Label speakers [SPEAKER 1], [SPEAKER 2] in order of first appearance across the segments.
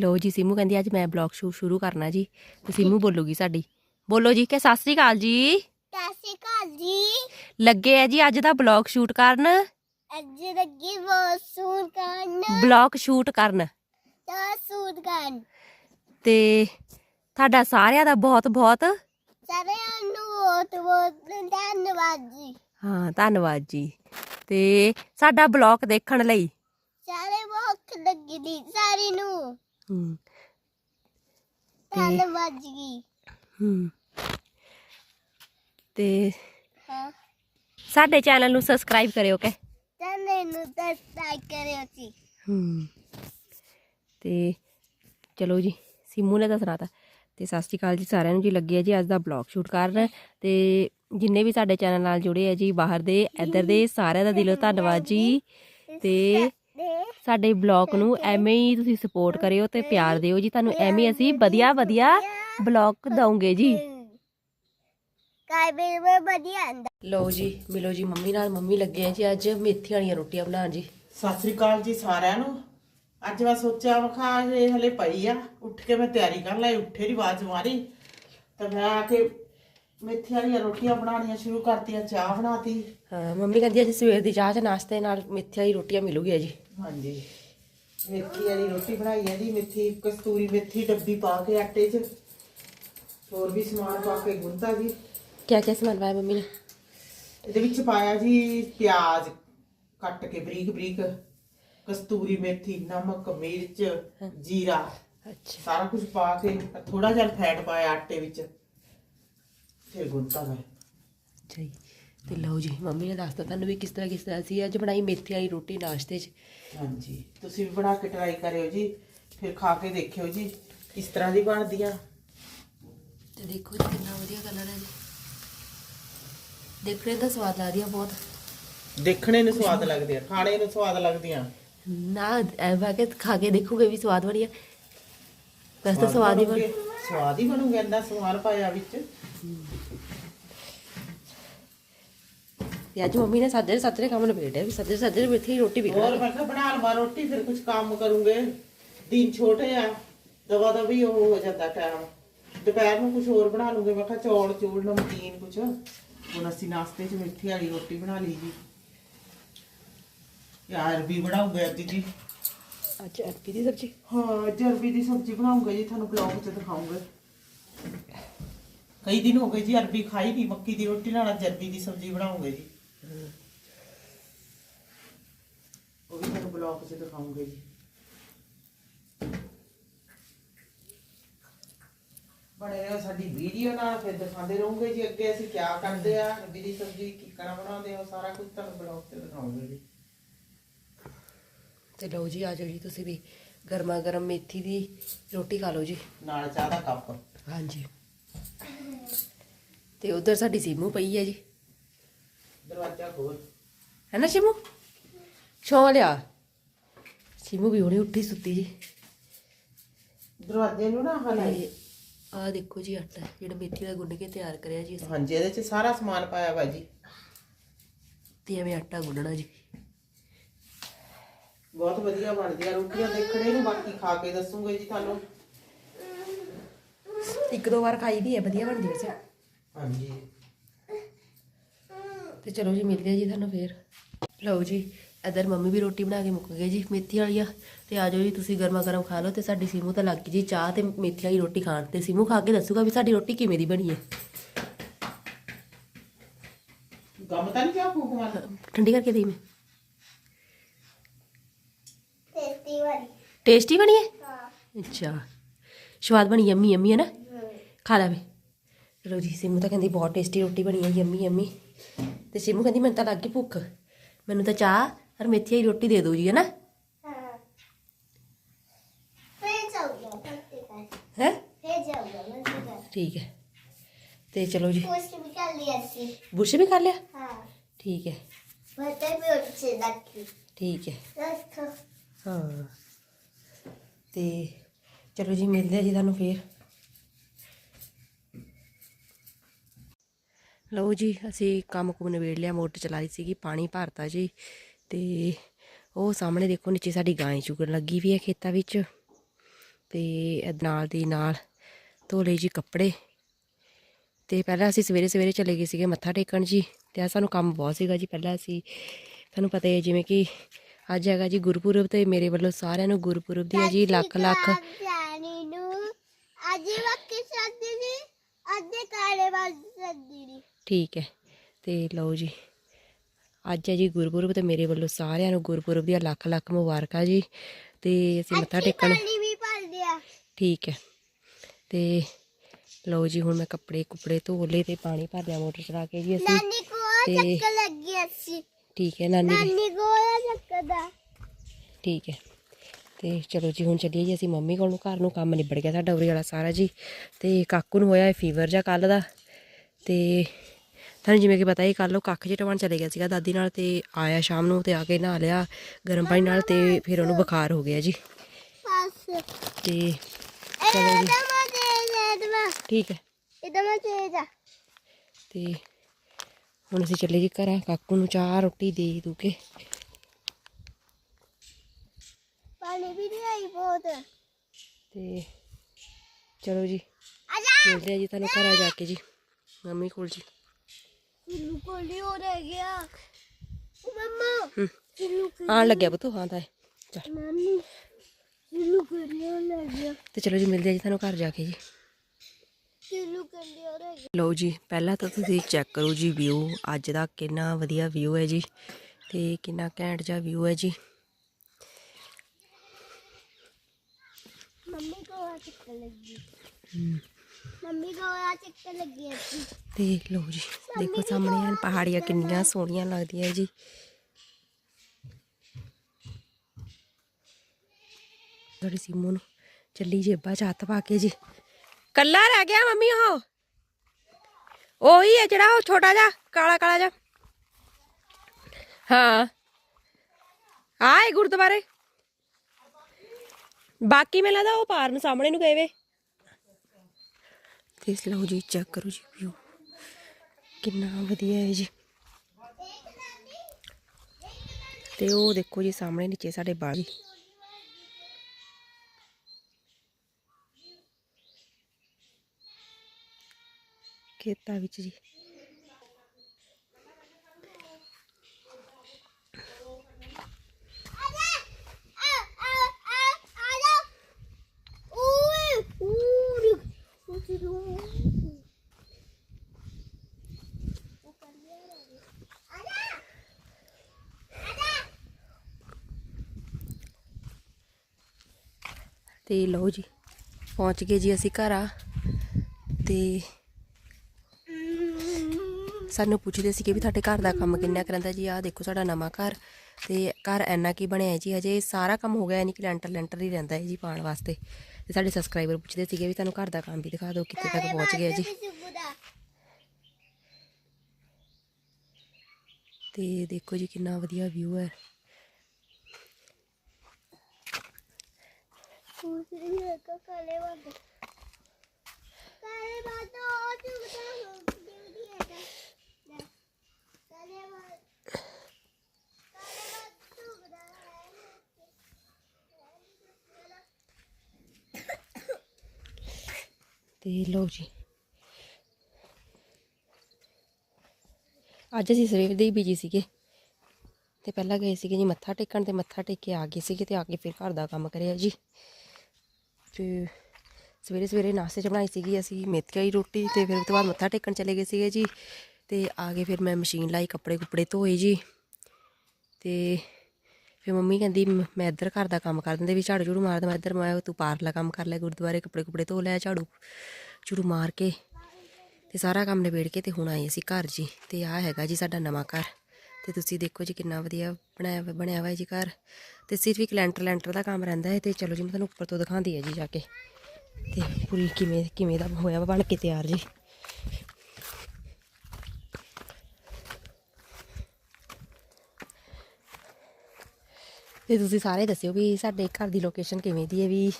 [SPEAKER 1] ਲੋ ਜੀ ਸਿਮੂ ਕਹਿੰਦੀ ਅੱਜ ਮੈਂ ਬਲੌਗ ਸ਼ੂ ਸ਼ੁਰੂ ਕਰਨਾ ਜੀ ਤੇ ਸਿਮੂ ਬੋਲੂਗੀ ਸਾਡੀ। ਬੋਲੋ ਜੀ ਕਿ ਸਤਿ ਸ੍ਰੀ ਅਕਾਲ ਜੀ।
[SPEAKER 2] ਸਤਿ ਸ਼੍ਰੀ ਅਕਾਲ ਜੀ।
[SPEAKER 1] ਲੱਗੇ ਆ ਜੀ ਅੱਜ ਦਾ ਬਲੌਗ ਸ਼ੂਟ ਕਰਨ।
[SPEAKER 2] ਅੱਜ ਲੱਗੀ ਬਹੁਤ ਸੂਰ ਕਰਨ।
[SPEAKER 1] ਬਲੌਗ ਸ਼ੂਟ ਕਰਨ।
[SPEAKER 2] ਤਾਂ ਸੂਰ ਕਰਨ।
[SPEAKER 1] ਤੇ ਤੁਹਾਡਾ ਸਾਰਿਆਂ ਦਾ ਬਹੁਤ ਬਹੁਤ
[SPEAKER 2] ਸਾਰਿਆਂ ਨੂੰ ਬਹੁਤ ਬਹੁਤ ਧੰਨਵਾਦ ਜੀ।
[SPEAKER 1] ਹਾਂ ਧੰਨਵਾਦ ਜੀ। ਤੇ ਸਾਡਾ ਬਲੌਗ ਦੇਖਣ ਲਈ।
[SPEAKER 2] ਸਾਰੇ ਭੁੱਖ ਲੱਗੀ ਦੀ ਸਾਰੀ ਨੂੰ।
[SPEAKER 1] ਹੂੰ।
[SPEAKER 2] ਧੰਨਵਾਦ ਜੀ
[SPEAKER 1] ਹੂੰ। ਤੇ
[SPEAKER 2] ਹਾਂ।
[SPEAKER 1] ਸਾਡੇ ਚੈਨਲ ਨੂੰ ਸਬਸਕ੍ਰਾਈਬ ਕਰਿਓ ਕਿ
[SPEAKER 2] ਤਨੇ ਨੂੰ ਸਬਸਕ੍ਰਾਈਬ ਕਰਿਓ ਜੀ।
[SPEAKER 1] ਹੂੰ। ਤੇ ਚਲੋ ਜੀ ਸਿਮੂ ਨੇ ਦੱਸਣਾ ਤਾਂ ਤੇ ਸਤਿ ਸ਼੍ਰੀ ਅਕਾਲ ਜੀ ਸਾਰਿਆਂ ਨੂੰ ਜੀ। ਲੱਗੇ ਆ ਜੀ ਅੱਜ ਦਾ ਬਲੌਗ ਸ਼ੂਟ ਕਰਨ। ਤੇ ਜਿੰਨੇ ਵੀ ਸਾਡੇ ਚੈਨਲ ਨਾਲ ਜੁੜੇ ਆ ਜੀ ਬਾਹਰ ਦੇ ਇੱਧਰ ਦੇ ਸਾਰਿਆਂ ਦਾ ਦਿਲੋਂ ਧੰਨਵਾਦ ਜੀ। ਤੇ ਸਾਡੇ ਬਲੌਗ ਨੂੰ ਐਵੇਂ ਹੀ ਤੁਸੀਂ ਸਪੋਰਟ ਕਰਿਓ ਤੇ ਪਿਆਰ ਦਿਓ ਜੀ। ਤੁਹਾਨੂੰ ਐਵੇਂ ਹੀ ਅਸੀਂ ਵਧੀਆ ਵਧੀਆ ਬਲੌਗ ਦਵਾਂਗੇ ਜੀ।
[SPEAKER 2] ਕਾਈ ਬੇ ਵਧੀਆ ਆਂਦਾ
[SPEAKER 1] ਲਓ ਜੀ ਮਿਲੋ ਜੀ ਮੰਮੀ ਨਾਲ। ਮੰਮੀ ਲੱਗੇ ਆ ਜੀ ਅੱਜ ਮੇਥੀ ਵਾਲੀਆਂ ਰੋਟੀਆਂ ਬਣਾਉਣ ਜੀ।
[SPEAKER 3] ਸਤਿ ਸ੍ਰੀ ਅਕਾਲ ਜੀ ਸਾਰਿਆਂ ਨੂੰ। ਅੱਜ ਮੈਂ ਸੋਚਿਆ ਵਖਾ ਇਹ ਹਲੇ ਪਈ ਆ। ਉੱਠ ਕੇ ਮੈਂ ਤਿਆਰੀ ਕਰ ਲਈ ਉੱਠੇ ਦੀ ਆਵਾਜ਼ ਮਾਰੀ। ਤਾਂ ਮੈਂ ਆ ਕੇ ਮੇਥੀ ਵਾਲੀਆਂ ਰੋਟੀਆਂ ਬਣਾਉਣੀਆਂ ਸ਼ੁਰੂ ਕਰਤੀਆਂ ਚਾਹ ਬਣਾਤੀ।
[SPEAKER 1] ਹਾਂ ਮੰਮੀ ਕਹਿੰਦੀ ਅੱਜ ਸਵੇਰ ਦੀ ਚਾਹ ਚ ਨਾਸ਼ਤੇ ਨਾਲ ਮੇਥੀ ਵਾਲੀ ਰੋਟੀਆਂ ਮਿਲੂਗੀਆਂ ਜੀ।
[SPEAKER 3] ਹਾਂਜੀ। ਮੇਥੀ ਵਾਲੀ ਰੋਟੀ ਬਣਾਈ ਹੈ ਜੀ ਮੇਥੀ ਕਸਤੂਰੀ ਮੇਥੀ ਡੱਬੀ ਪਾ ਕੇ ਆਟੇ 'ਚ। ਹੋਰ ਵੀ ਸਮਾਨ ਪਾ ਕੇ ਗੁੰਨਤਾ ਜੀ।
[SPEAKER 1] ਕਿਆ ਕਿਆ ਸਮਾਨ ਪਾਇਆ ਮੰਮੀ ਨੇ?
[SPEAKER 3] ਇਹਦੇ ਵਿੱਚ ਪਾਇਆ ਜੀ ਪਿਆਜ਼ ਕੱਟ ਕੇ ਬਰੀਕ ਬਰੀਕ ਕਸਤੂਰੀ ਮੇਥੀ ਨਮਕ ਮਿਰਚ ਜੀਰਾ
[SPEAKER 1] ਅੱਛਾ।
[SPEAKER 3] ਸਾਰਾ ਕੁਝ ਪਾ ਕੇ ਥੋੜਾ ਜਿਹਾ ਫੈਟ ਪਾਇਆ ਆਟੇ ਵਿੱਚ। ਫਿਰ ਗੁੰਨਤਾ ਮੈਂ।
[SPEAKER 1] ਅੱਛਾ ਜੀ। ਤੇ ਲਓ ਜੀ ਮੰਮੀ ਨੇ ਦੱਸਤਾ ਤੁਹਾਨੂੰ ਵੀ ਕਿਸ ਤਰ੍ਹਾਂ ਕਿਸ ਤਰ੍ਹਾਂ ਅਸੀਂ ਅੱਜ ਬਣਾਈ ਮੇਥੀ ਵਾਲੀ ਰੋਟੀ ਨਾਸ਼ਤੇ 'ਚ।
[SPEAKER 3] ਹਾਂਜੀ ਤੁਸੀਂ ਵੀ ਬਣਾ ਕੇ ਟਰਾਈ ਕਰਿਓ ਜੀ ਫਿਰ ਖਾ ਕੇ ਦੇਖਿਓ ਜੀ ਕਿਸ ਤਰ੍ਹਾਂ ਦੀ ਬਣਦੀ ਆ।
[SPEAKER 1] ਤੇ ਦੇਖੋ ਜੀ ਕਿੰਨਾ ਵਧੀਆ ਕਲਰ ਹੈ ਜੀ। ਦੇਖਣੇ ਦਾ ਸਵਾਦ ਲੱਗਦੀ ਆ ਬਹੁਤ।
[SPEAKER 3] ਦੇਖਣੇ ਨੂੰ ਸਵਾਦ ਲੱਗਦੇ ਆ ਖਾਣੇ ਨੂੰ ਸਵਾਦ ਲੱਗਦੀਆਂ।
[SPEAKER 1] ਨਾ ਐਵੇਂ ਕਿ ਖਾ ਕੇ ਦੇਖੋਗੇ ਵੀ ਸਵਾਦ ਬਣੀ ਆ। ਵੈਸੇ ਤਾਂ ਸਵਾਦ ਹੀ ਬਣ।
[SPEAKER 3] ਸਵਾਦ ਹੀ ਬਣੂਗਾ ਇੰਨਾ ਸਮਾਨ ਪਾਇਆ ਵਿੱਚ।
[SPEAKER 1] ਤੇ ਅੱਜ ਮੰਮੀ ਨੇ ਸਾਜਰੇ ਸਾਜਰੇ ਕੰਮ ਨਿਬੇੜਿਆ ਵੀ ਸਾਜਰੇ ਸਾਜਰੇ ਮੇਥੀ ਦੀ ਰੋਟੀ ਵੀ
[SPEAKER 3] ਹੋਰ ਮੈਂ ਕਿਹਾ ਬਣਾ ਲਵਾ ਰੋਟੀ ਫਿਰ ਕੁਝ ਕੰਮ ਕਰੂੰਗੇ। ਦਿਨ ਛੋਟੇ ਆ ਦਵਾ ਦਵੀ ਉਹ ਹੋ ਜਾਂਦਾ ਟਾਈਮ ਦੁਪਹਿਰ ਨੂੰ ਕੁਝ ਹੋਰ ਬਣਾ ਲੂੰਗੇ ਮੈਂ ਕਿਹਾ ਚੌਲ ਚੂਲ ਨਮਕੀਨ ਕੁਝ ਹੁਣ ਅਸੀਂ ਨਾਸ਼ਤੇ 'ਚ ਮਿੱਠੀ ਵਾਲੀ ਰੋਟੀ ਬਣਾ ਲਈ ਜੀ। ਯਾਰ ਵੀ ਬਣਾਉਂਗੇ ਅੱਜ ਜੀ।
[SPEAKER 1] ਅੱਜ ਅਰਬੀ ਦੀ ਸਬਜ਼ੀ?
[SPEAKER 3] ਹਾਂ ਅੱਜ ਅਰਬੀ ਦੀ ਸਬਜ਼ੀ ਬਣਾਉਂਗੇ ਜੀ ਤੁਹਾਨੂੰ ਬਲੌਗ 'ਚ ਦਿਖਾਉਂਗੇ। ਕਈ ਦਿਨ ਹੋ ਗਏ ਜੀ ਅਰਬੀ ਖਾਈ ਨਹੀਂ ਮੱਕੀ ਦੀ ਰੋਟੀ ਨਾਲ ਅੱਜ ਅਰਬੀ ਦੀ ਸਬਜ਼ੀ ਬਣਾਉਂਗੇ ਜੀ। ਬਲੌਗ 'ਚ ਦਿਖਾਉਂਗੇ ਜੀ ਬਣੇ ਰਹੋ ਸਾਡੀ ਵੀਡੀਓ ਨਾਲ ਫਿਰ ਦਿਖਾਉਂਦੇ ਰਹੋਗੇ ਜੀ ਅੱਗੇ ਅਸੀਂ ਕੀ ਕਰਦੇ ਆ ਅਰਬੀ ਦੀ ਸਬਜ਼ੀ ਕੀ ਕਣਾ ਬਣਾਉਂਦੇ ਆ ਸਾਰਾ ਕੁਝ ਤੁਹਾਨੂੰ ਬਲੌਗ 'ਤੇ ਦਿਖਾਉਂਗੇ ਜੀ
[SPEAKER 1] ਤੇ ਲਓ ਜੀ ਆ ਜਾਓ ਜੀ ਤੁਸੀਂ ਵੀ ਗਰਮਾ ਗਰਮ ਮੇਥੀ ਦੀ ਰੋਟੀ ਖਾ ਲਓ ਜੀ।
[SPEAKER 3] ਨਾਲ ਚਾਹ ਦਾ ਕੱਪ।
[SPEAKER 1] ਹਾਂਜੀ। ਤੇ ਉਧਰ ਸਾਡੀ ਸੀਮੂ ਪਈ ਹੈ ਜੀ।
[SPEAKER 3] ਦਰਵਾਜ਼ਾ ਖੋਲ।
[SPEAKER 1] ਹੈ ਨਾ ਸੀਮੂ? ਛੋ ਸੀਮੂ ਵੀ ਹੁਣੇ ਉੱਠੀ ਸੁੱਤੀ ਜੀ।
[SPEAKER 3] ਦਰਵਾਜ਼ੇ ਨੂੰ ਨਾ ਹਲਾਈ
[SPEAKER 1] ਆਹ ਦੇਖੋ ਜੀ ਆਟਾ ਜਿਹੜਾ ਮੇਥੀ ਦਾ ਗੁੰਨ ਕੇ ਤਿਆਰ ਕਰਿਆ ਜੀ ਅਸੀਂ।
[SPEAKER 3] ਹਾਂਜੀ ਇਹਦੇ 'ਚ ਸਾਰਾ ਸਮਾਨ ਪਾਇਆ ਵਾ ਜੀ।
[SPEAKER 1] ਤੇ ਐਵੇਂ ਆਟਾ ਗੁੰਨਣਾ ਜੀ।
[SPEAKER 3] ਬਹੁਤ ਵਧੀਆ ਬਣਦੀਆਂ ਰੋਟੀਆਂ ਦੇਖਣੇ ਨੂੰ ਬਾਕੀ ਖਾ ਕੇ ਦੱਸੂਗੇ ਜੀ ਤੁਹਾਨੂੰ।
[SPEAKER 1] ਇੱਕ ਦੋ ਵਾਰ ਖਾਈ ਦੀ ਹੈ ਵਧੀਆ ਬਣਦੀ ਵੈਸੇ।
[SPEAKER 3] ਹਾਂਜੀ।
[SPEAKER 1] ਤੇ ਚਲੋ ਜੀ ਮਿਲਦੇ ਆ ਜੀ ਤੁਹਾਨੂੰ ਫੇਰ। ਲਓ ਜੀ ਇਧਰ ਮੰਮੀ ਵੀ ਰੋਟੀ ਬਣਾ ਕੇ ਮੁੱਕ ਗਏ ਜੀ ਮੇਥੀ ਵਾਲੀਆਂ ਤੇ ਆ ਜਾਓ ਜੀ ਤੁਸੀਂ ਗਰਮਾ ਗਰਮ ਖਾ ਲਓ ਤੇ ਸਾਡੀ ਸੀਮੂ ਤਾਂ ਲੱਗ ਗਈ ਜੀ ਚਾਹ ਤੇ ਮੇਥੀ ਵਾਲੀ ਰੋਟੀ ਖਾਣ ਤੇ। ਸੀਮੂ ਖਾ ਕੇ ਦੱਸੂਗਾ ਵੀ ਸਾਡੀ ਰੋਟੀ ਕਿਵੇਂ ਦੀ ਬਣੀ ਹੈ।
[SPEAKER 3] ਗਮ ਤਾਂ ਨਹੀਂ ਚਾਹ ਫੂਕ ਮਾਰ
[SPEAKER 1] ਠੰਡੀ ਕਰਕੇ ਦੇਈ ਮੈਂ।
[SPEAKER 2] ਟੇਸਟੀ ਵਾਲੀ
[SPEAKER 1] ਟੇਸਟੀ ਬਣੀ ਹੈ?
[SPEAKER 2] ਹਾਂ।
[SPEAKER 1] ਅੱਛਾ। ਸਵਾਦ ਬਣੀ ਯੰਮੀ ਯੰਮੀ ਹੈ ਨਾ? ਖਾ ਲੈ ਵੇ। ਚਲੋ ਜੀ ਸਿਮੂ ਤਾਂ ਕਹਿੰਦੀ ਬਹੁਤ ਟੇਸਟੀ ਰੋਟੀ ਬਣੀ ਹੈ ਯੰਮੀ ਯੰਮੀ। ਤੇ ਸਿਮੂ ਕਹਿੰਦੀ ਮੈਨੂੰ ਤਾਂ ਲੱਗ ਗਈ ਭੁੱਖ। ਮੈਨੂੰ ਤਾਂ ਚਾਹ ਔਰ ਮੇਥੀ ਵਾਲੀ ਰੋਟੀ ਦੇ ਦਿਓ ਜੀ ਹੈ ਨਾ
[SPEAKER 2] ਹਾਂ। ਫੇਰ ਜਾਊਗਾ ਪੱਤੇ ਕਰ
[SPEAKER 1] ਹੈ?
[SPEAKER 2] ਫੇਰ ਜਾਊਗਾ ਮੈਂ ਕਰ
[SPEAKER 1] ਠੀਕ ਹੈ। ਤੇ ਚਲੋ ਜੀ।
[SPEAKER 2] ਕੁਛ ਵੀ ਕਰ ਲਿਆ ਸੀ
[SPEAKER 1] ਬੁਰਸ਼ ਵੀ ਕਰ ਲਿਆ?
[SPEAKER 2] ਹਾਂ।
[SPEAKER 1] ਠੀਕ ਹੈ।
[SPEAKER 2] ਵੀ ਉੱਚੇ
[SPEAKER 1] ਠੀਕ ਹੈ। ਹਾਂ। ਤੇ ਚਲੋ ਜੀ ਮਿਲਦੇ ਆ ਜੀ ਤੁਹਾਨੂੰ ਫੇਰ। ਲਓ ਜੀ ਅਸੀਂ ਕੰਮ ਕੁਮ ਨਿਬੇੜ ਲਿਆ ਮੋਟਰ ਚਲਾਈ ਸੀਗੀ ਪਾਣੀ ਭਰਤਾ ਜੀ। ਤੇ ਉਹ ਸਾਹਮਣੇ ਦੇਖੋ ਨੀਚੇ ਸਾਡੀ ਗਾਂ ਚੁਗਣ ਲੱਗੀ ਵੀ ਹੈ ਖੇਤਾਂ ਵਿੱਚ। ਤੇ ਨਾਲ ਦੀ ਨਾਲ ਧੋ ਲਏ ਜੀ ਕੱਪੜੇ। ਤੇ ਪਹਿਲਾਂ ਅਸੀਂ ਸਵੇਰੇ ਸਵੇਰੇ ਚਲੇ ਗਏ ਸੀਗੇ ਮੱਥਾ ਟੇਕਣ ਜੀ ਤੇ ਆ ਸਾਨੂੰ ਕੰਮ ਬਹੁਤ ਸੀਗਾ ਜੀ ਪਹਿਲਾਂ ਅਸੀਂ। ਤੁਹਾਨੂੰ ਪਤਾ ਹੀ ਜਿਵੇਂ ਕਿ ਅੱਜ ਹੈਗਾ ਜੀ ਗੁਰਪੁਰਬ ਤੇ ਮੇਰੇ ਵੱਲੋਂ ਸਾਰਿਆਂ ਨੂੰ ਗੁਰਪੁਰਬ ਦੀਆਂ ਜੀ ਲੱਖ ਲੱਖ।
[SPEAKER 2] ਜਾਨੀ ਨੂੰ। ਅੱਜ ਵਕਤ ਸੱਦੀ ਦੀ ਅੱਜ ਕਾਲੇ ਵਾਲ ਸੱਦੀ ਦੀ
[SPEAKER 1] ਠੀਕ ਹੈ ਤੇ ਲਓ ਜੀ। ਅੱਜ ਹੈ ਜੀ ਗੁਰਪੁਰਬ ਤੇ ਮੇਰੇ ਵੱਲੋਂ ਸਾਰਿਆਂ ਨੂੰ ਗੁਰਪੁਰਬ ਦੀਆਂ ਲੱਖ ਲੱਖ ਮੁਬਾਰਕਾਂ ਜੀ। ਤੇ ਅਸੀਂ ਮੱਥਾ ਟੇਕਣ ਠੀਕ ਹੈ। ਤੇ ਲਓ ਜੀ ਹੁਣ ਮੈਂ ਕੱਪੜੇ ਕੁਪੜੇ ਧੋ ਲਏ ਤੇ ਪਾਣੀ ਭਰ ਲਿਆ ਮੋਟਰ ਚਲਾ ਕੇ ਜੀ ਅਸੀਂ।
[SPEAKER 2] ਨਾਨੀ ਕੋ
[SPEAKER 1] ਤੇ-
[SPEAKER 2] ਚੱਕ ਲੱਗੀ ਸੀ
[SPEAKER 1] ਠੀਕ ਹੈ ਨਾਨੀ
[SPEAKER 2] ਨਾਨੀ ਕੋ ਚੱਕਦਾ
[SPEAKER 1] ਠੀਕ ਹੈ। ਤੇ ਚਲੋ ਜੀ ਹੁਣ ਚੱਲੀਏ ਜੀ ਅਸੀਂ ਮੰਮੀ ਕੋਲ ਨੂੰ। ਘਰ ਨੂੰ ਕੰਮ ਨਿਬੜ ਗਿਆ ਸਾਡਾ ਉਰੇ ਵਾਲਾ ਸਾਰਾ ਜੀ। ਤੇ ਕਾਕੂ ਨੂੰ ਹੋਇਆ ਫੀਵਰ ਜਾਂ ਕੱਲ ਦਾ। ਤੇ ਤੁਹਾਨੂੰ ਜਿਵੇਂ ਕਿ ਪਤਾ ਹੀ ਕੱਲ ਉਹ ਕੱਖ ਚਟਵਾਣ ਚਲੇ ਗਿਆ ਸੀਗਾ ਦਾਦੀ ਨਾਲ ਤੇ ਆਇਆ ਸ਼ਾਮ ਨੂੰ ਤੇ ਆ ਕੇ ਨਹਾ ਲਿਆ ਗਰਮ ਪਾਣੀ ਨਾਲ ਤੇ ਫਿਰ ਉਹਨੂੰ ਬੁਖਾਰ ਹੋ ਗਿਆ ਜੀ।
[SPEAKER 2] ਬਸ।
[SPEAKER 1] ਤੇ ਚਲੋ ਜੀ। ਠੀਕ ਹੈ।
[SPEAKER 2] ਇਹ ਮੈਂ ਦੇ ਜਾ।
[SPEAKER 1] ਤੇ ਹੁਣ ਅਸੀਂ ਚੱਲੇ ਜੀ ਘਰਾਂ ਕਾਕੂ ਨੂੰ ਚਾਹ ਰੋਟੀ ਦੇ ਦੂ ਕੇ।
[SPEAKER 2] ਪਾਣੀ ਵੀ ਨਹੀਂ ਆਈ ਬਹੁਤ।
[SPEAKER 1] ਤੇ ਚਲੋ ਜੀ।
[SPEAKER 2] ਆ ਜਾ।
[SPEAKER 1] ਮਿਲਦੇ ਆ ਜੀ ਤੁਹਾਨੂੰ ਘਰਾਂ ਜਾ ਕੇ ਜੀ। ਮੰਮੀ ਕੋਲ ਜੀ।
[SPEAKER 2] ਸਿੱਲੂ ਕੋਲੀ ਹੋ ਰਹਿ ਗਿਆ। ਮੰਮਾ
[SPEAKER 1] ਹੂੰ।
[SPEAKER 2] ਸਿੱਲੂ
[SPEAKER 1] ਆਣ ਲੱਗਿਆ ਬਤੋ ਹਾਂ। ਤਾਂ। ਚੱਲ।
[SPEAKER 2] ਨਾਨੀ ਸਿੱਲੂ ਕੋਲੀ ਹੋ ਰਹਿ ਗਿਆ।
[SPEAKER 1] ਤੇ ਚਲੋ ਜੀ ਮਿਲਦੇ ਆ ਜੀ ਤੁਹਾਨੂੰ ਘਰ ਜਾ ਕੇ ਜੀ।
[SPEAKER 2] ਕੋਲੀ ਹੋ ਰਹਿ ਗਿਆ।
[SPEAKER 1] ਲਓ ਜੀ ਪਹਿਲਾਂ ਤਾਂ ਤੁਸੀਂ ਚੈੱਕ ਕਰੋ ਜੀ ਵਿਊ ਅੱਜ ਦਾ ਕਿੰਨਾ ਵਧੀਆ ਵਿਊ ਹੈ ਜੀ। ਤੇ ਕਿੰਨਾ ਘੈਂਟ ਜਿਹਾ ਵਿਊ ਹੈ ਜੀ।
[SPEAKER 2] ਮੰਮੀ ਕੋ ਆ ਚੱਕ ਲੱਗੀ ਮੰਮੀ ਲੱਗੀ ਸੀ
[SPEAKER 1] ਤੇ ਲਓ ਜੀ ਦੇਖੋ ਸਾਹਮਣੇ ਹਨ ਪਹਾੜੀਆਂ ਕਿੰਨੀਆਂ ਸੋਹਣੀਆਂ ਲੱਗਦੀਆਂ ਜੀ। ਗੜੀ ਸੀਮੂ ਨੂੰ ਚੱਲੀ ਜੇਬਾਂ ਚ ਹੱਥ ਪਾ ਕੇ ਜੀ। ਕੱਲਾ ਰਹਿ ਗਿਆ ਮੰਮੀ ਉਹ। ਉਹੀ ਹੈ ਜਿਹੜਾ ਉਹ ਛੋਟਾ ਜਿਹਾ ਕਾਲਾ ਕਾਲਾ ਜਿਹਾ। ਹਾਂ। ਆਏ ਗੁਰਦੁਆਰੇ। ਬਾਕੀ ਮੈਨੂੰ ਲੱਗਦਾ ਉਹ ਪਾਰ ਨੂੰ ਸਾਹਮਣੇ ਨੂੰ ਗਏ ਵੇ। ਤੇ ਲਓ ਜੀ ਚੈੱਕ ਕਰੋ ਜੀ ਵਿਊ ਕਿੰਨਾ ਵਧੀਆ ਹੈ ਜੀ। ਤੇ ਉਹ ਦੇਖੋ ਜੀ, ਸਾਹਮਣੇ ਨੀਚੇ ਸਾਡੇ ਬਾੜੀ ਖੇਤਾਂ ਵਿੱਚ ਜੀ
[SPEAKER 2] ਆ ਆ ਆ ਆ ਜਾ ਓਏ ਓਏ ਉਹ ਸਿੱਲੂ ਉਹ ਕਰ ਲਿਆ ਆ ਜਾ ਆ ਜਾ
[SPEAKER 1] ਤੇ ਲਓ ਜੀ, ਪਹੁੰਚ ਗਏ ਜੀ ਅਸੀਂ ਘਰ ਆ। ਤੇ ਸਾਨੂੰ ਪੁੱਛਦੇ ਸੀ ਕਿ ਵੀ ਤੁਹਾਡੇ ਘਰ ਦਾ ਕੰਮ ਕਿੰਨਾ ਕਰੰਦਾ ਜੀ? ਆਹ ਦੇਖੋ ਸਾਡਾ ਨਵਾਂ ਘਰ। ਤੇ ਘਰ ਇੰਨਾ ਕੀ ਬਣਿਆ ਜੀ ਹਜੇ ਸਾਰਾ ਕੰਮ ਹੋ ਗਿਆ ਯਾਨੀ ਕਿ ਲੈਂਟਰ ਲੈਂਟਰ ਹੀ ਰਹਿੰਦਾ ਹੈ ਜੀ ਪਾਉਣ ਵਾਸਤੇ। ਤੇ ਸਾਡੇ ਸਬਸਕ੍ਰਾਈਬਰ ਪੁੱਛਦੇ ਸੀਗੇ ਵੀ ਤੁਹਾਨੂੰ ਘਰ ਦਾ ਕੰਮ ਵੀ ਦਿਖਾ ਦਿਓ ਕਿੱਥੇ ਤੱਕ ਪਹੁੰਚ ਗਿਆ ਜੀ। ਤੇ ਦੇਖੋ ਜੀ ਕਿੰਨਾ ਵਧੀਆ ਵਿਊ ਹੈ।
[SPEAKER 2] ਕਾਲੇ ਬੰਦ ਕਾਲੇ ਬੰਦ ਉਹ ਚੁਗਦਾ ਹੋ ਡਿਊਟੀ ਹੈ ਕਾਲੇ ਬੰਦ ਕਾਲੇ ਬੰਦ ਚੁਗਦਾ ਹੈ
[SPEAKER 1] ਤੇ ਲਓ ਜੀ। ਅੱਜ ਅਸੀਂ ਸਵੇਰ ਦੇ ਹੀ ਬਿਜ਼ੀ ਸੀਗੇ। ਤੇ ਪਹਿਲਾਂ ਗਏ ਸੀਗੇ ਜੀ ਮੱਥਾ ਟੇਕਣ ਤੇ ਮੱਥਾ ਟੇਕ ਕੇ ਆ ਗਏ ਸੀਗੇ ਤੇ ਆ ਕੇ ਫਿਰ ਘਰ ਦਾ ਕੰਮ ਕਰਿਆ ਜੀ। ਤੇ ਸਵੇਰੇ ਸਵੇਰੇ ਨਾਸ਼ਤੇ ਚ ਬਣਾਈ ਸੀਗੀ ਅਸੀਂ, ਮੇਥੀ ਦੀ ਰੋਟੀ ਤੇ ਫਿਰ ਉਸ ਤੋਂ ਬਾਅਦ ਮੱਥਾ ਟੇਕਣ ਚਲੇ ਗਏ ਸੀਗੇ ਜੀ। ਤੇ ਆ ਕੇ ਫਿਰ ਮੈਂ ਮਸ਼ੀਨ ਲਾਈ, ਕੱਪੜੇ ਕੁਪੜੇ ਧੋਏ ਜੀ। ਤੇ ਫਿਰ ਮੰਮੀ ਕਹਿੰਦੀ, ਮੈਂ ਇੱਧਰ ਘਰ ਦਾ ਕੰਮ ਕਰ ਦਿੰਦੇ, ਵੀ ਝਾੜੂ ਝੂੜੂ ਮਾਰਦਾ ਮੈਂ ਇੱਧਰ ਮੈਂ, ਤੂੰ ਪਾਰਲਾ ਕੰਮ ਕਰ ਲੈ, ਗੁਰਦੁਆਰੇ ਕੱਪੜੇ ਕੁਪੜੇ ਧੋ ਲਿਆ ਝਾੜੂ ਝੂੜੂ ਮਾਰ ਕੇ ਤੇ ਸਾਰਾ ਕੰਮ ਨਿਬੇੜ ਕੇ ਤੇ ਹੁਣ ਆਏ ਅਸੀਂ ਘਰ ਜੀ। ਤੇ ਆਹ ਹੈਗਾ ਜੀ ਸਾਡਾ ਨਵਾਂ ਘਰ। ਤੇ ਤੁਸੀਂ ਦੇਖੋ ਜੀ ਕਿੰਨਾ ਵਧੀਆ ਬਣਾਇਆ ਬਣਿਆ ਹੋਇਆ ਜੀ ਘਰ। ਤੇ ਸਿਰਫ ਇੱਕ ਲੈਂਟਰ ਲੈਂਟਰ ਦਾ ਕੰਮ ਰਹਿੰਦਾ ਹੈ ਤੇ ਚਲੋ ਜੀ, ਮੈਂ ਤੁਹਾਨੂੰ ਉੱਪਰ ਤੋਂ ਦਿਖਾਉਂਦੀ ਹੈ ਜੀ ਜਾ ਕੇ। ਤੇ ਪੂਰੀ ਕਿਵੇਂ ਕਿਵੇਂ ਦਾ ਹੋਇਆ ਵਾ, ਬਣ ਕੇ ਤਿਆਰ ਜੀ। ਤੇ ਤੁਸੀਂ ਸਾਰੇ ਦੱਸਿਓ ਵੀ ਸਾਡੇ ਘਰ ਦੀ ਲੋਕੇਸ਼ਨ ਕਿਵੇਂ ਦੀ ਹੈ ਵੀ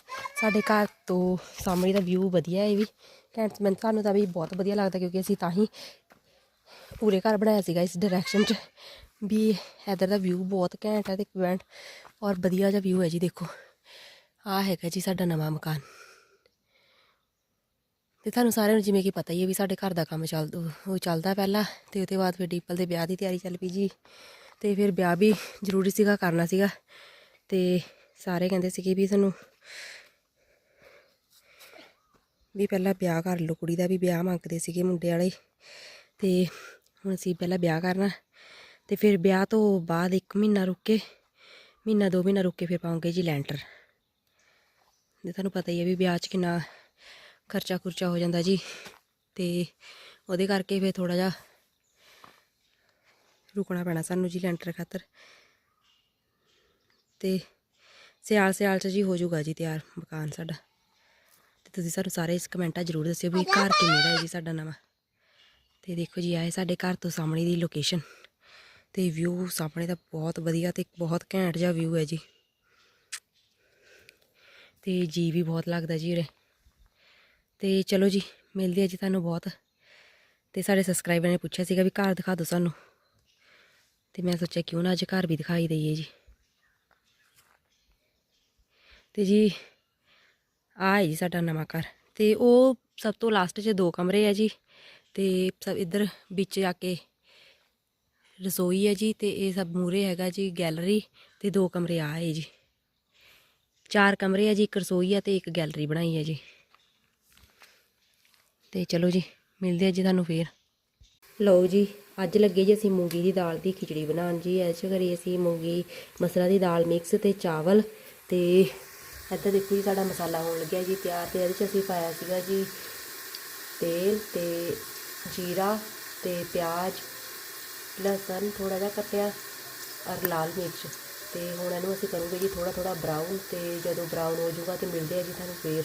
[SPEAKER 1] ਸਾਡੇ ਘਰ ਤੋਂ ਸਾਹਮਣੇ ਦਾ ਵਿਊ ਵਧੀਆ ਹੈ ਵੀ। ਘੈਂਟ ਮੈਨੂੰ ਸਾਨੂੰ ਤਾਂ ਵੀ ਬਹੁਤ ਵਧੀਆ ਲੱਗਦਾ ਕਿਉਂਕਿ ਅਸੀਂ ਤਾਂ ਹੀ ਪੂਰੇ ਘਰ ਬਣਾਇਆ ਸੀਗਾ ਇਸ ਡਾਇਰੈਕਸ਼ਨ 'ਚ ਵੀ ਇੱਧਰ ਦਾ ਵਿਊ ਬਹੁਤ ਘੈਂਟ ਹੈ ਤੇ ਇਵੈਂਟ ਔਰ ਵਧੀਆ ਜਿਹਾ ਵਿਊ ਹੈ ਜੀ ਦੇਖੋ। ਆ ਹੈਗਾ ਜੀ ਸਾਡਾ ਨਵਾਂ ਮਕਾਨ। ਤੇ ਤੁਹਾਨੂੰ ਸਾਰਿਆਂ ਨੂੰ ਜਿਵੇਂ ਕਿ ਪਤਾ ਹੀ ਹੈ ਵੀ ਸਾਡੇ ਘਰ ਦਾ ਕੰਮ ਚੱਲ ਉਹ ਚੱਲਦਾ ਪਹਿਲਾਂ ਤੇ ਉਹਦੇ ਬਾਅਦ ਫਿਰ ਡੀਪਲ ਦੇ ਵਿਆਹ ਦੀ ਤਿਆਰੀ ਚੱਲ ਪਈ ਜੀ। ਤੇ ਫਿਰ ਵਿਆਹ ਵੀ ਜ਼ਰੂਰੀ ਸੀਗਾ, ਕਰਨਾ ਸੀਗਾ ਤੇ ਸਾਰੇ ਕਹਿੰਦੇ ਸੀਗੇ ਵੀ ਸਾਨੂੰ ਵੀ ਪਹਿਲਾਂ ਵਿਆਹ ਕਰ ਲਓ, ਕੁੜੀ ਦਾ ਵੀ ਵਿਆਹ ਮੰਗਦੇ ਸੀਗੇ ਮੁੰਡੇ ਵਾਲੇ ਤੇ ਹੁਣ ਅਸੀਂ ਪਹਿਲਾਂ ਵਿਆਹ ਕਰਨਾ ਤੇ ਫਿਰ ਵਿਆਹ ਤੋਂ ਬਾਅਦ 1 ਮਹੀਨਾ ਰੁਕ ਕੇ, ਮਹੀਨਾ ਦੋ ਮਹੀਨਾ ਰੁਕ ਕੇ ਫਿਰ ਪਾਉਂਗੇ ਜੀ ਲੈਂਟਰ। ਤੇ ਤੁਹਾਨੂੰ ਪਤਾ ਹੀ ਹੈ ਵੀ ਵਿਆਹ 'ਚ ਕਿੰਨਾ ਖਰਚਾ ਖੁਰਚਾ ਹੋ ਜਾਂਦਾ ਜੀ ਤੇ ਉਹਦੇ ਕਰਕੇ ਫਿਰ ਥੋੜਾ ਜਿਹਾ ਰੁਕਣਾ ਪੈਣਾ ਸਾਨੂੰ ਜੀ ਲੈਂਟਰ ਖਾਤਰ। ਤੇ ਸਿਆਲ ਸਿਆਲ 'ਚ ਜੀ ਹੋ ਜਾਊਗਾ ਜੀ ਤਿਆਰ ਮਕਾਨ ਸਾਡਾ। ਤੇ ਤੁਸੀਂ ਸਾਨੂੰ ਸਾਰੇ ਇਸ ਕਮੈਂਟਾਂ ਜ਼ਰੂਰ ਦੱਸਿਓ ਵੀ ਘਰ ਕਿਵੇਂ ਦਾ ਹੈ ਜੀ ਸਾਡਾ ਨਵਾਂ। ਤੇ ਦੇਖੋ ਜੀ ਆਏ ਸਾਡੇ ਘਰ ਤੋਂ ਸਾਹਮਣੇ ਦੀ ਲੋਕੇਸ਼ਨ ਤੇ ਵਿਊ ਸਾਹਮਣੇ ਦਾ ਬਹੁਤ ਵਧੀਆ ਤੇ ਬਹੁਤ ਘੈਂਟ ਜਿਹਾ ਵਿਊ ਹੈ ਜੀ। ਤੇ ਜੀ ਵੀ ਬਹੁਤ ਲੱਗਦਾ ਜੀ ਉਰੇ। ਤੇ ਚਲੋ ਜੀ, ਮਿਲਦੇ ਆ ਜੀ ਤੁਹਾਨੂੰ ਬਹੁਤ। ਤੇ ਸਾਡੇ ਸਬਸਕ੍ਰਾਈਬਰ ਨੇ ਪੁੱਛਿਆ ਸੀਗਾ ਵੀ ਘਰ ਦਿਖਾ ਦਿਓ ਸਾਨੂੰ। ਤੇ ਮੈਂ ਸੋਚਿਆ ਕਿਉਂ ਨਾ ਅੱਜ ਘਰ ਵੀ ਦਿਖਾਈ ਦਈਏ ਜੀ। ਤੇ ਜੀ ਆ ਹੈ ਜੀ ਸਾਡਾ ਨਵਾਂ ਘਰ। ਤੇ ਉਹ ਸਭ ਤੋਂ ਲਾਸਟ 'ਚ ਦੋ ਕਮਰੇ ਆ ਜੀ। ਤੇ ਸਭ ਇੱਧਰ ਵਿੱਚ ਜਾ ਕੇ ਰਸੋਈ ਹੈ ਜੀ ਤੇ ਇਹ ਸਭ ਮੂਰੇ ਹੈਗਾ ਜੀ ਗੈਲਰੀ ਤੇ ਦੋ ਕਮਰੇ ਆ ਹੈ ਜੀ। ਚਾਰ ਕਮਰੇ ਆ ਜੀ, ਇੱਕ ਰਸੋਈ ਆ ਤੇ ਇੱਕ ਗੈਲਰੀ ਬਣਾਈ ਹੈ ਜੀ। ਤੇ ਚਲੋ ਜੀ, ਮਿਲਦੇ ਆ ਜੀ ਤੁਹਾਨੂੰ ਫੇਰ। ਲਓ ਜੀ, ਅੱਜ ਲੱਗੇ ਜੀ ਅਸੀਂ ਮੂੰਗੀ ਦੀ ਦਾਲ ਦੀ ਖਿਚੜੀ ਬਣਾਉਣ ਜੀ। ਇਹ 'ਚ ਕਰੀ ਅਸੀਂ ਮੂੰਗੀ ਮਸਲਾ ਦੀ ਦਾਲ ਮਿਕਸ ਤੇ ਚਾਵਲ ਤੇ ਇੱਧਰ ਦੇਖੋ ਜੀ ਸਾਡਾ ਮਸਾਲਾ ਹੋਣ ਲੱਗਿਆ ਜੀ ਤਿਆਰ ਤੇ ਇਹਦੇ 'ਚ ਅਸੀਂ ਪਾਇਆ ਸੀਗਾ ਜੀ ਤੇਲ ਤੇ ਜੀਰਾ ਤੇ ਪਿਆਜ਼, ਲਸਣ ਥੋੜਾ ਜਿਹਾ ਕੱਟਿਆ ਔਰ ਲਾਲ ਮਿਰਚ ਤੇ ਹੁਣ ਇਹਨੂੰ ਅਸੀਂ ਕਰੂਗੇ ਜੀ ਥੋੜਾ ਥੋੜਾ ਬਰਾਊਨ ਤੇ ਜਦੋਂ ਬਰਾਊਨ ਹੋ ਜਾਊਗਾ ਤੇ ਮਿਲਦੇ ਆ ਜੀ ਤੁਹਾਨੂੰ ਫੇਰ।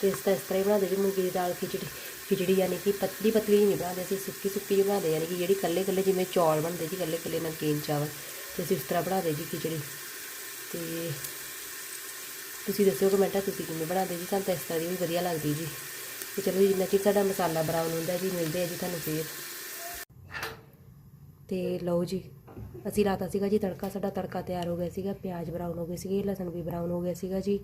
[SPEAKER 1] ਤੇ ਇਸ ਤਰ੍ਹਾਂ ਇਸ ਤਰ੍ਹਾਂ ਹੀ ਬਣਾਉਂਦੇ ਜੀ ਮੂੰਗੀ ਦੀ ਦਾਲ ਖਿਚੜੀ। ਖਿਚੜੀ ਯਾਨੀ ਕਿ ਪਤਲੀ ਪਤਲੀ ਨਹੀਂ ਬਣਾਉਂਦੇ, ਅਸੀਂ ਸੁੱਕੀ ਸੁੱਕੀ ਬਣਾਉਂਦੇ ਯਾਨੀ ਕਿ ਜਿਹੜੀ ਕੱਲੇ ਕੱਲੇ ਜਿਵੇਂ ਚੌਲ ਬਣਦੇ ਜੀ ਕੱਲੇ ਕੱਲੇ ਨਮਕੀਨ ਚਾਵਲ ਤੇ ਅਸੀਂ ਉਸ ਤਰ੍ਹਾਂ ਬਣਾਉਂਦੇ ਜੀ ਖਿਚੜੀ। ਤੇ ਤੁਸੀਂ ਦੱਸਿਓ ਕਮੈਂਟਾਂ ਤੁਸੀਂ ਕਿਵੇਂ ਬਣਾਉਂਦੇ ਜੀ ਸਾਨੂੰ ਤਾਂ ਇਸ ਤਰ੍ਹਾਂ ਦੀ ਵੀ ਵਧੀਆ ਲੱਗਦੀ ਜੀ। ਤੇ ਚਲੋ ਜੀ, ਜਿੰਨਾ ਚਿਰ ਸਾਡਾ ਮਸਾਲਾ ਬਰਾਊਨ ਹੁੰਦਾ ਜੀ, ਮਿਲਦੇ ਆ ਜੀ ਤੁਹਾਨੂੰ ਫੇਰ। ਤੇ ਲਓ ਜੀ, ਅਸੀਂ ਲਾਤਾ ਸੀਗਾ ਜੀ ਤੜਕਾ, ਸਾਡਾ ਤੜਕਾ ਤਿਆਰ ਹੋ ਗਿਆ ਸੀਗਾ, ਪਿਆਜ਼ ਬਰਾਊਨ ਹੋ ਗਏ ਸੀਗੀ, ਲਸਣ ਵੀ ਬਰਾਊਨ ਹੋ ਗਿਆ ਸੀਗਾ ਜੀ।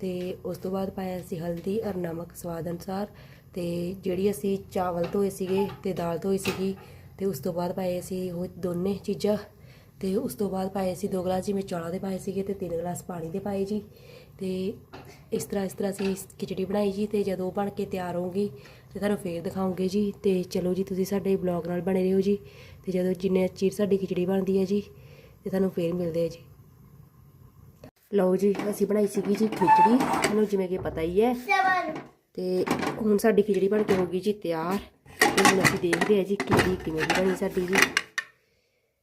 [SPEAKER 1] ਤੇ ਉਸ ਤੋਂ ਬਾਅਦ ਪਾਇਆ ਸੀ ਹਲਦੀ ਔਰ ਨਮਕ ਸਵਾਦ ਅਨੁਸਾਰ। ਤੇ ਜਿਹੜੀ ਅਸੀਂ ਚਾਵਲ ਧੋਏ ਸੀਗੇ ਤੇ ਦਾਲ ਧੋਈ ਸੀਗੀ ਤੇ ਉਸ ਤੋਂ ਬਾਅਦ ਪਾਏ ਅਸੀਂ ਉਹ ਦੋਨੇ ਚੀਜ਼ਾਂ ਤੇ ਉਸ ਤੋਂ ਬਾਅਦ ਪਾਏ ਸੀ ਦੋ ਗਲਾਸ ਜਿਵੇਂ ਚੌਲਾਂ ਦੇ ਪਾਏ ਸੀਗੇ ਤੇ ਤਿੰਨ ਗਲਾਸ ਪਾਣੀ ਦੇ ਪਾਏ ਜੀ। ਤੇ ਇਸ ਤਰ੍ਹਾਂ ਇਸ ਤਰ੍ਹਾਂ ਅਸੀਂ ਖਿਚੜੀ ਬਣਾਈ ਜੀ ਤੇ ਜਦੋਂ ਬਣ ਕੇ ਤਿਆਰ ਹੋਊਗੀ ਤੇ ਤੁਹਾਨੂੰ ਫੇਰ ਦਿਖਾਉਂਗੇ ਜੀ ਤੇ ਚਲੋ ਜੀ ਤੁਸੀਂ ਸਾਡੇ ਬਲੌਗ ਨਾਲ ਬਣੇ ਰਹੋ ਜੀ ਤੇ ਜਦੋਂ ਜਿੰਨੇ ਚਿਰ ਸਾਡੀ ਖਿਚੜੀ ਬਣਦੀ ਹੈ ਜੀ ਤੇ ਤੁਹਾਨੂੰ ਫੇਰ ਮਿਲਦੇ ਆ ਜੀ। ਲਓ ਜੀ, ਅਸੀਂ ਬਣਾਈ ਸੀਗੀ ਜੀ ਖਿਚੜੀ। ਤੁਹਾਨੂੰ ਜਿਵੇਂ ਕਿ ਪਤਾ ਹੀ ਹੈ। ਤੇ ਹੁਣ ਸਾਡੀ ਖਿਚੜੀ ਬਣ ਕੇ ਹੋ ਗਈ ਜੀ ਤਿਆਰ। ਤੇ ਹੁਣ ਅਸੀਂ ਦੇਖਦੇ ਹਾਂ ਜੀ ਖਿਚੜੀ ਕਿਵੇਂ ਦੀ ਬਣੀ ਸਾਡੀ ਜੀ।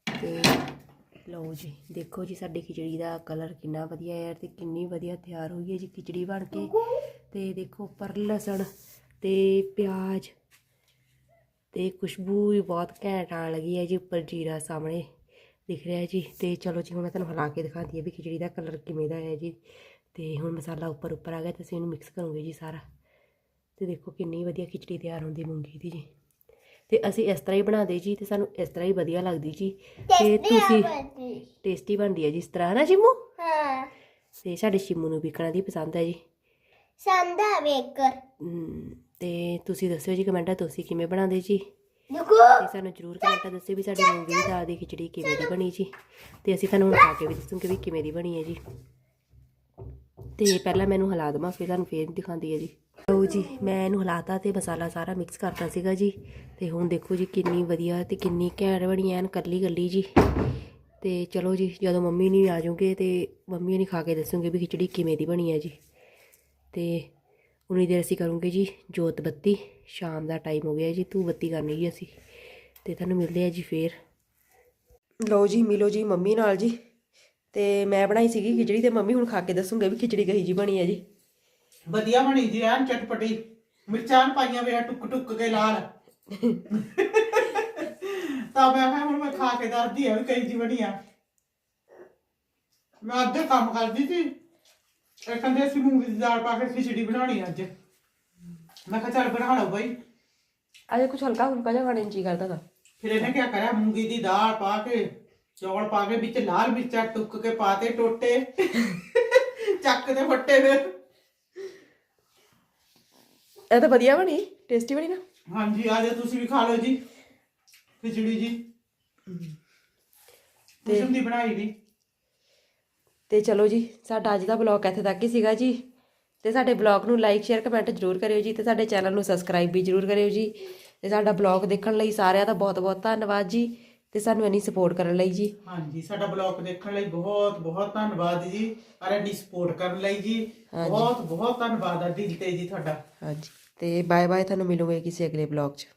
[SPEAKER 1] ਤੇ ਲਓ ਜੀ, ਦੇਖੋ ਜੀ ਸਾਡੀ ਖਿਚੜੀ ਦਾ ਕਲਰ ਕਿੰਨਾ ਵਧੀਆ ਹੈ ਤੇ ਕਿੰਨੀ ਵਧੀਆ ਤਿਆਰ ਹੋਈ ਹੈ ਜੀ ਖਿਚੜੀ ਬਣ ਕੇ। ਤੇ ਦੇਖੋ ਉੱਪਰ ਲਸਣ ਤੇ ਪਿਆਜ਼ ਤੇ ਖੁਸ਼ਬੂ ਵੀ ਬਹੁਤ ਘੈਂਟ ਆਣ ਲੱਗੀ ਹੈ ਜੀ ਉੱਪਰ ਜੀਰਾ ਸਾਹਮਣੇ ਦਿਖ ਰਿਹਾ ਜੀ। ਤੇ ਚਲੋ ਜੀ ਹੁਣ ਮੈਂ ਤੁਹਾਨੂੰ ਹਿਲਾ ਕੇ ਦਿਖਾਉਂਦੀ ਹਾਂ ਵੀ ਖਿਚੜੀ ਦਾ ਕਲਰ ਕਿਵੇਂ ਦਾ ਹੈ ਜੀ। ਤੇ ਹੁਣ ਮਸਾਲਾ ਉੱਪਰ ਉੱਪਰ ਆ ਗਿਆ ਤੇ ਅਸੀਂ ਇਹਨੂੰ ਮਿਕਸ ਕਰੋਗੇ ਜੀ ਸਾਰਾ। ਤੇ ਦੇਖੋ ਕਿੰਨੀ ਵਧੀਆ ਖਿਚੜੀ ਤਿਆਰ ਹੁੰਦੀ ਮੂੰਗੀ ਦੀ ਜੀ। ਤੇ ਅਸੀਂ ਇਸ ਤਰ੍ਹਾਂ ਹੀ ਬਣਾਉਂਦੇ ਜੀ ਤੇ ਸਾਨੂੰ ਇਸ ਤਰ੍ਹਾਂ ਹੀ ਵਧੀਆ ਲੱਗਦੀ ਜੀ। ਤੇ ਤੁਸੀਂ ਟੇਸਟੀ ਬਣਦੀ ਹੈ ਜੀ ਇਸ ਤਰ੍ਹਾਂ ਨਾ ਸ਼ਿਮੂ?
[SPEAKER 2] ਹਾਂ।
[SPEAKER 1] ਤੇ ਸਾਡੇ ਸ਼ਿਮੂ ਨੂੰ ਵੀ ਖਾਣਾ ਦੀ ਪਸੰਦ ਹੈ ਜੀ।
[SPEAKER 2] ਸੰਦਾ
[SPEAKER 1] ਹਮ, ਤੇ ਤੁਸੀਂ ਦੱਸਿਓ ਜੀ ਕਮੈਂਟਾਂ ਤੁਸੀਂ ਕਿਵੇਂ ਬਣਾਉਂਦੇ ਜੀ?
[SPEAKER 2] ਦੇਖੋ।
[SPEAKER 1] ਤੇ ਸਾਨੂੰ ਜਰੂਰ ਕਮੈਂਟਾਂ ਦੱਸਿਓ ਵੀ ਸਾਡੀ ਮੂੰਗੀ ਦੀ ਦਾਲ ਦੀ ਖਿਚੜੀ ਕਿਵੇਂ ਦੀ ਬਣੀ ਜੀ। ਤੇ ਅਸੀਂ ਤੁਹਾਨੂੰ ਹੁਣ ਖਾ ਕੇ ਵੀ ਦੱਸਾਂਗੇ ਵੀ ਕਿਵੇਂ ਦੀ ਬਣੀ ਹੈ ਜੀ। ਤੇ ਪਹਿਲਾਂ ਮੈਨੂੰ ਹਿਲਾ ਫਿਰ ਤੁਹਾਨੂੰ ਫੇਰ ਦਿਖਾਉਂਦੀ ਹੈ ਜੀ। ਲਓ ਜੀ, ਮੈਂ ਇਹਨੂੰ ਹਲਾਤਾ ਤੇ ਮਸਾਲਾ ਸਾਰਾ ਮਿਕਸ ਕਰਤਾ ਸੀਗਾ ਜੀ। ਤੇ ਹੁਣ ਦੇਖੋ ਜੀ ਕਿੰਨੀ ਵਧੀਆ ਤੇ ਕਿੰਨੀ ਘੈਂਟ ਬਣੀ ਐਨ ਕੱਲੀ ਕੱਲੀ ਜੀ। ਤੇ ਚਲੋ ਜੀ, ਜਦੋਂ ਮੰਮੀ ਨਹੀਂ ਆ ਜਾਓਗੇ ਤੇ ਮੰਮੀ ਨਹੀਂ ਖਾ ਕੇ ਦੱਸੂਗੇ ਵੀ ਖਿਚੜੀ ਕਿਵੇਂ ਦੀ ਬਣੀ ਹੈ ਜੀ। ਤੇ ਉਨੀ ਦੇਰ ਅਸੀਂ ਕਰੂੰਗੇ ਜੀ ਜੋਤ ਬੱਤੀ। ਸ਼ਾਮ ਦਾ ਟਾਈਮ ਹੋ ਗਿਆ ਜੀ, ਧੂਪ ਬੱਤੀ ਕਰਨੀ ਜੀ ਅਸੀਂ। ਤੇ ਤੁਹਾਨੂੰ ਮਿਲਦੇ ਆ ਜੀ ਫੇਰ। ਲਓ ਜੀ, ਮਿਲੋ ਜੀ ਮੰਮੀ ਨਾਲ ਜੀ। ਤੇ ਮੈਂ ਬਣਾਈ ਸੀਗੀ ਖਿਚੜੀ ਤੇ ਮੰਮੀ ਹੁਣ ਖਾ ਕੇ ਦੱਸੂਗੇ ਵੀ ਖਿਚੜੀ ਕਹੀ ਜੀ ਬਣੀ ਹੈ ਜੀ।
[SPEAKER 3] ਵਧੀਆ ਬਣੀ ਜੀ ਐਨ ਚਟਪਟੀ। ਮਿਰਚਾਂ ਪਾਈਆਂ ਵੇ ਟੁੱਕ ਟੁੱਕ ਕੇ ਲਾਲ। ਤਾਂ ਮੈਂ ਕਿਹਾ ਹੁਣ ਮੈਂ ਖਾ ਕੇ ਦੱਸਦੀ ਆ ਵੀ ਕਈ ਜੀ ਬਣੀ ਆ ਮੈਂ ਅੱਧੇ ਕੰਮ ਕਰਦੀ ਸੀ। ਇਹ ਕਹਿੰਦੇ ਅਸੀਂ ਮੂੰਗੀ ਦੀ ਦਾਲ ਪਾ ਕੇ ਖਿਚੜੀ ਬਣਾਉਣੀ ਅੱਜ। ਮੈਂ ਕਿਹਾ ਚੱਲ ਬਣਾ ਲਓ ਬਾਈ।
[SPEAKER 1] ਅਜੇ ਕੁਝ ਹਲਕਾ ਹੁਲਕਾ ਜਿਹਾ ਖਾਣੇ ਨੂੰ ਜੀ ਕਰਦਾ ਤਾ।
[SPEAKER 3] ਫਿਰ ਇਹਨੇ ਕੀ ਕਰਿਆ ਮੂੰਗੀ ਦੀ ਦਾਲ ਪਾ ਕੇ ਚੌਲ ਪਾ ਕੇ ਵਿੱਚ ਲਾਲ ਮਿਰਚਾਂ ਟੁੱਕ ਕੇ ਪਾਤੇ ਟੋਟੇ। ਚੱਕ ਦੇ ਫੱਟੇ ਫਿਰ।
[SPEAKER 1] ਇਹ ਤਾਂ ਵਧੀਆ ਬਣੀ ਟੇਸਟੀ ਬਣੀ ਨਾ?
[SPEAKER 3] ਹਾਂਜੀ ਆ ਜਾ ਤੁਸੀਂ ਵੀ ਖਾ ਲਓ ਜੀ। ਖਿਚੜੀ ਜੀ। ਕੁਸ਼ਮ ਦੀ ਬਣਾਈ ਵੀ
[SPEAKER 1] ਤੇ ਚਲੋ ਜੀ ਸਾਡਾ ਅੱਜ ਦਾ ਬਲੌਗ ਇੱਥੇ ਤੱਕ ਹੀ ਸੀਗਾ ਜੀ। ਤੇ ਸਾਡੇ ਬਲੌਗ ਨੂੰ ਲਾਈਕ ਸ਼ੇਅਰ ਕਮੈਂਟ ਜ਼ਰੂਰ ਕਰਿਓ ਜੀ ਤੇ ਸਾਡੇ ਚੈਨਲ ਨੂੰ ਸਬਸਕ੍ਰਾਈਬ ਵੀ ਜ਼ਰੂਰ ਕਰਿਓ ਜੀ। ਤੇ ਸਾਡਾ ਬਲੌਗ ਦੇਖਣ ਲਈ ਸਾਰਿਆਂ ਦਾ ਬਹੁਤ ਬਹੁਤ ਧੰਨਵਾਦ ਜੀ ਤੇ ਸਾਨੂੰ ਇੰਨੀ ਸਪੋਰਟ ਕਰਨ ਲਈ ਜੀ।
[SPEAKER 3] ਹਾਂਜੀ ਸਾਡਾ ਬਲੌਗ ਦੇਖਣ ਲਈ ਬਹੁਤ ਬਹੁਤ ਧੰਨਵਾਦ ਜੀ। ਔਰ ਇੰਨੀ ਸਪੋਰਟ ਕਰਨ ਲਈ ਜੀ। ਬਹੁਤ ਬਹੁਤ ਧੰਨਵਾਦ ਆ ਦਿਲ ਤੇ ਜੀ ਤੁਹਾਡਾ।
[SPEAKER 1] ਹਾਂਜੀ। ਤੇ ਬਾਏ ਬਾਏ ਤੁਹਾਨੂੰ ਮਿਲੂਗੇ ਕਿਸੇ ਅਗਲੇ ਬਲੌਗ 'ਚ।